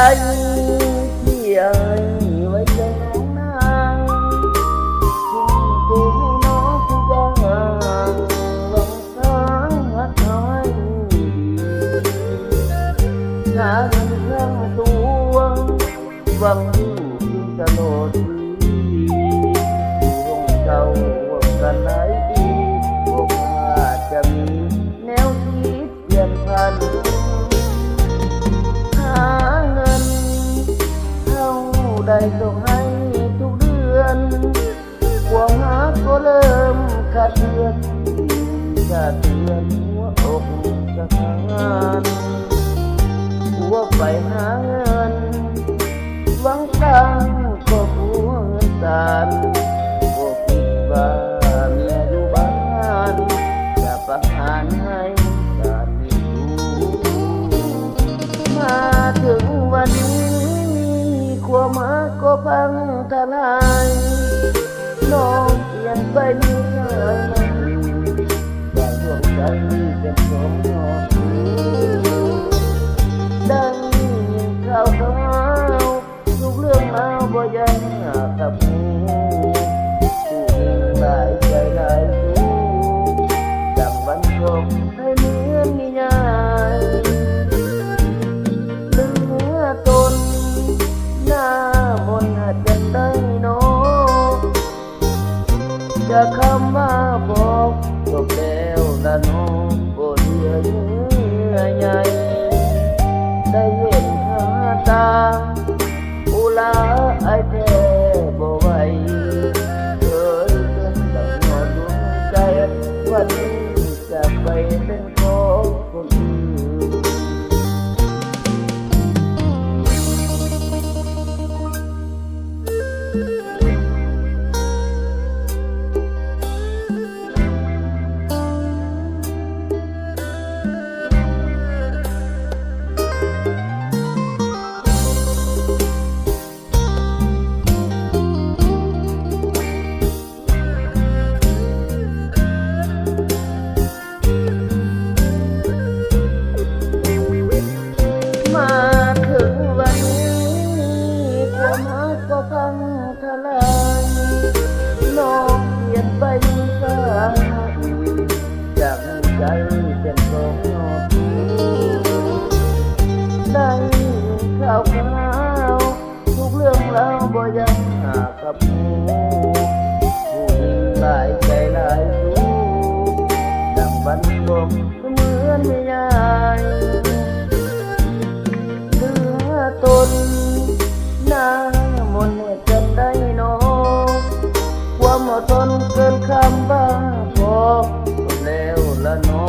ใจที่เอ่ยไว้ใจน้องนางทุ่มเทให้น้องทุกอย่างลงทางหัดน้อยหาเงินเรื่องตัวหวังอยู่ที่ตลอดชีวิวงเาหวังกันหลดีโอกาสจะแนวคิดเปลี่ยนพัน ใดต้องให้ทุกเดือนความหาก็เริ่มขาดเดือนขาดเดือนหัวอกจะทำงานหัวไปหา ฟังทลายน้องเปลี่ยนไปไม่ได้อยากดวงใจเป็นของน้อดังข่าวข่าวทุกเรื่องราวบ่ยังกับ จะคำว่าบอกจบแล้วละน้องบ่เหลือเนื้อใหญ่ได้เห็นหน้าตาอุลาไอแท้าวข่าวทุกเรื่องราวบ่ยังหากับหูผู้หญิงหลายใจหลายสูดังบันบกมเหมือนไม่ยายเหลือตนหน้ามนเหตุกันได้นอความอดทนเกินคำบ้าพอแล้วละนอ